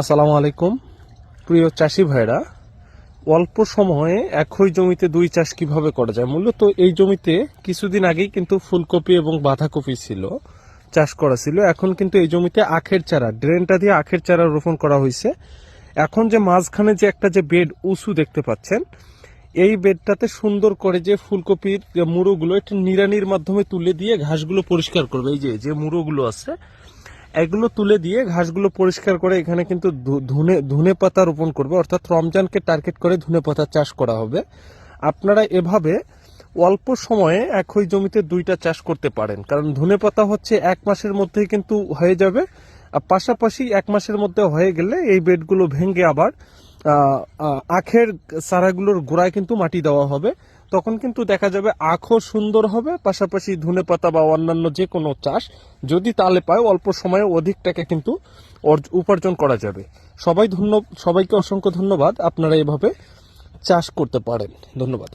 আসসালামু আলাইকুম। প্রিয় চাষি ভাইরা, অল্প সময়ে একই জমিতে দুই চাষ কীভাবে করা যায়? মূলত এই জমিতে কিছুদিন আগেই কিন্তু ফুলকপি এবং বাঁধাকপি ছিল, চাষ করা ছিল। এখন কিন্তু এই জমিতে আখের চারা, ড্রেনটা দিয়ে আখের চারা রোপণ করা হয়েছে। এখন যে মাঝখানে যে একটা যে বেড উঁচু দেখতে পাচ্ছেন, এই বেডটাতে সুন্দর করে যে ফুলকপির মুড়োগুলো একটু নিড়ানির মাধ্যমে তুলে দিয়ে ঘাসগুলো পরিষ্কার করবে। এই যে যে মুড়োগুলো আছে এগুলো তুলে দিয়ে ঘাসগুলো পরিষ্কার করে এখানে কিন্তু ধুনে, ধনে পাতা রোপণ করবে। অর্থাৎ রমজানকে টার্গেট করে ধনে পাতা চাষ করা হবে। আপনারা এভাবে অল্প সময়ে একই জমিতে দুইটা চাষ করতে পারেন। কারণ ধনে পাতা হচ্ছে এক মাসের মধ্যেই কিন্তু হয়ে যাবে। আর পাশাপাশি এক মাসের মধ্যে হয়ে গেলে এই বেডগুলো ভেঙে আবার আখের চারাগুলোর গোড়ায় কিন্তু মাটি দেওয়া হবে। তখন কিন্তু দেখা যাবে আখও সুন্দর হবে, পাশাপাশি ধনে পাতা বা অন্যান্য যে কোনো চাষ যদি তালে পায়, অল্প সময়ে অধিক টাকা কিন্তু উপার্জন করা যাবে। সবাই ধন্য, সবাইকে অসংখ্য ধন্যবাদ। আপনারা এভাবে চাষ করতে পারেন। ধন্যবাদ।